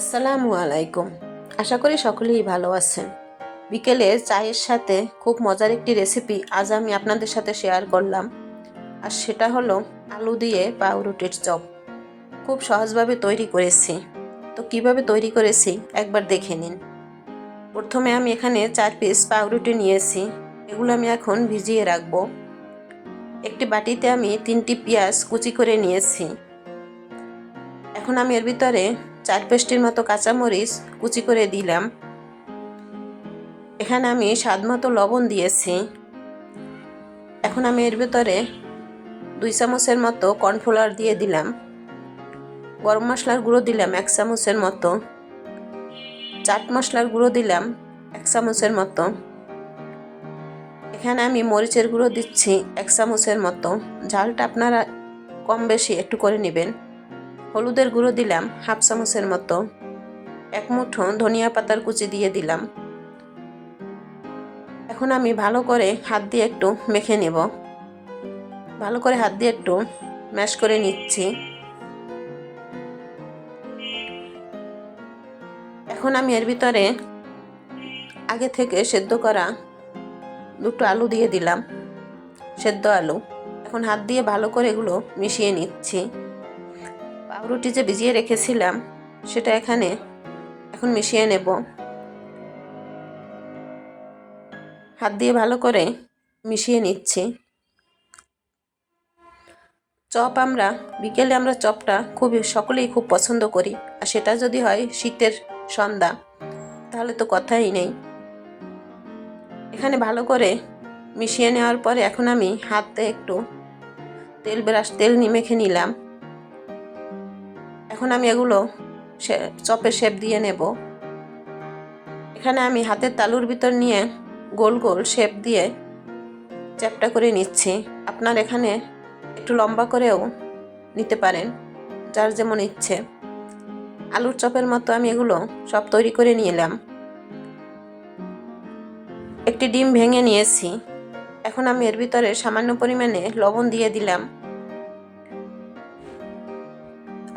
আসসালামু আলাইকুম। আশা করি সকলেই ভালো আছেন। বিকেলে চায়ের সাথে খুব মজার একটি রেসিপি আজ আমি আপনাদের সাথে শেয়ার করলাম। আর সেটা হলো আলু দিয়ে পাউরুটির চপ। খুব সহজভাবে তৈরি করেছি। তো কীভাবে তৈরি করেছি একবার দেখে নিন। প্রথমে আমি এখানে চার পিস পাউরুটি নিয়েছি। এগুলো আমি এখন ভিজিয়ে রাখব। একটি বাটিতে আমি তিনটি পেঁয়াজ কুচি করে নিয়েছি। এখন আমি এর ভিতরে চার পেস্টির মতো কাঁচামরিচ কুচি করে দিলাম। এখানে আমি স্বাদ মতো লবণ দিয়েছি। এখন আমি এর ভেতরে দুই চামচের মতো কর্নফ্লাওয়ার দিয়ে দিলাম। গরম মশলার গুঁড়ো দিলাম এক চামচের মতো। চাট মশলার গুঁড়ো দিলাম এক চামচের মতো। এখানে আমি মরিচের গুঁড়ো দিচ্ছি এক চামচের মতো। ঝালটা আপনারা কম বেশি একটু করে নেবেন। হলুদের গুঁড়ো দিলাম হাফ চামচের মতো। এক মুঠো ধনিয়া পাতার কুচি দিয়ে দিলাম। এখন আমি ভালো করে হাত দিয়ে একটু মেখে নেব। ভালো করে হাত দিয়ে একটু ম্যাশ করে নিচ্ছি। এখন আমি এর ভিতরে আগে থেকে সেদ্ধ করা দুটো আলু দিয়ে দিলাম, সেদ্ধ আলু। এখন হাত দিয়ে ভালো করে এগুলো মিশিয়ে নিচ্ছি। পাউরুটি যে ভিজিয়ে রেখেছিলাম, সেটা এখানে এখন মিশিয়ে নেব। হাত দিয়ে ভালো করে মিশিয়ে নিচ্ছি। চপ আমরা, বিকেলে আমরা চপটা খুবই, সকলেই খুব পছন্দ করি। আর সেটা যদি হয় শীতের সন্ধ্যা, তাহলে তো কথাই নেই। এখানে ভালো করে মিশিয়ে নেওয়ার পরে এখন আমি হাতে একটু তেল ব্রাশ, তেল নিমেখে নিলাম। এখন আমি এগুলো চপে শেপ দিয়ে নেব। এখানে আমি হাতের তালুর ভিতর নিয়ে গোল গোল শেপ দিয়ে চ্যাপটা করে নিচ্ছি। আপনার এখানে একটু লম্বা করেও নিতে পারেন, যার যেমন ইচ্ছে। আলুর চপের মতো আমি এগুলো সব তৈরি করে নিলাম একটি ডিম ভেঙে নিয়েছি। এখন আমি এর ভিতরে সামান্য পরিমাণে লবণ দিয়ে দিলাম।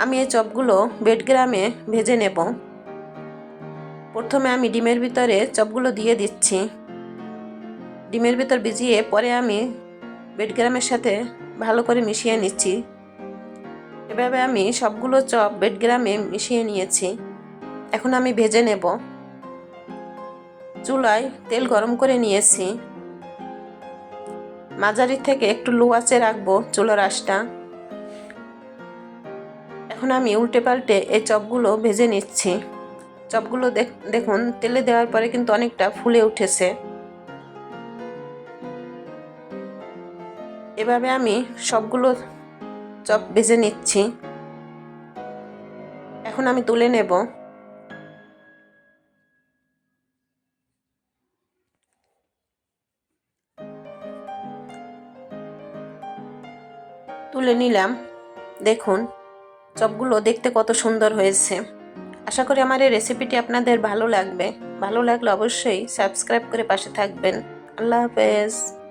আমি এই চপগুলো বেডগ্রামে ভেজে নেব। প্রথমে আমি ডিমের ভিতরে চপগুলো দিয়ে দিচ্ছি। ডিমের ভিতর ভিজিয়ে পরে আমি বেডগ্রামের সাথে ভালো করে মিশিয়ে নিচ্ছি। এভাবে আমি সবগুলো চপ বেডগ্রামে মিশিয়ে নিয়েছি। এখন আমি ভেজে নেব। চুলায় তেল গরম করে নিয়েছি। মাঝারি থেকে একটু লো আঁচে রাখব চুলার আঁশটা এখন আমি উল্টে পাল্টে এই চপগুলো ভেজে নিচ্ছি। চপগুলো দেখুন, তেলে দেওয়ার পরে কিন্তু অনেকটা ফুলে উঠেছে। এভাবে আমি সবগুলো চপ ভেজে নিচ্ছি। এখন আমি তুলে নেব। তুলে নিলাম। দেখুন চপগুলো দেখতে কত সুন্দর হয়েছে। আশা করি আমার এই রেসিপিটি আপনাদের ভালো লাগবে। ভালো লাগলে অবশ্যই সাবস্ক্রাইব করে পাশে থাকবেন। আল্লাহ হাফেজ।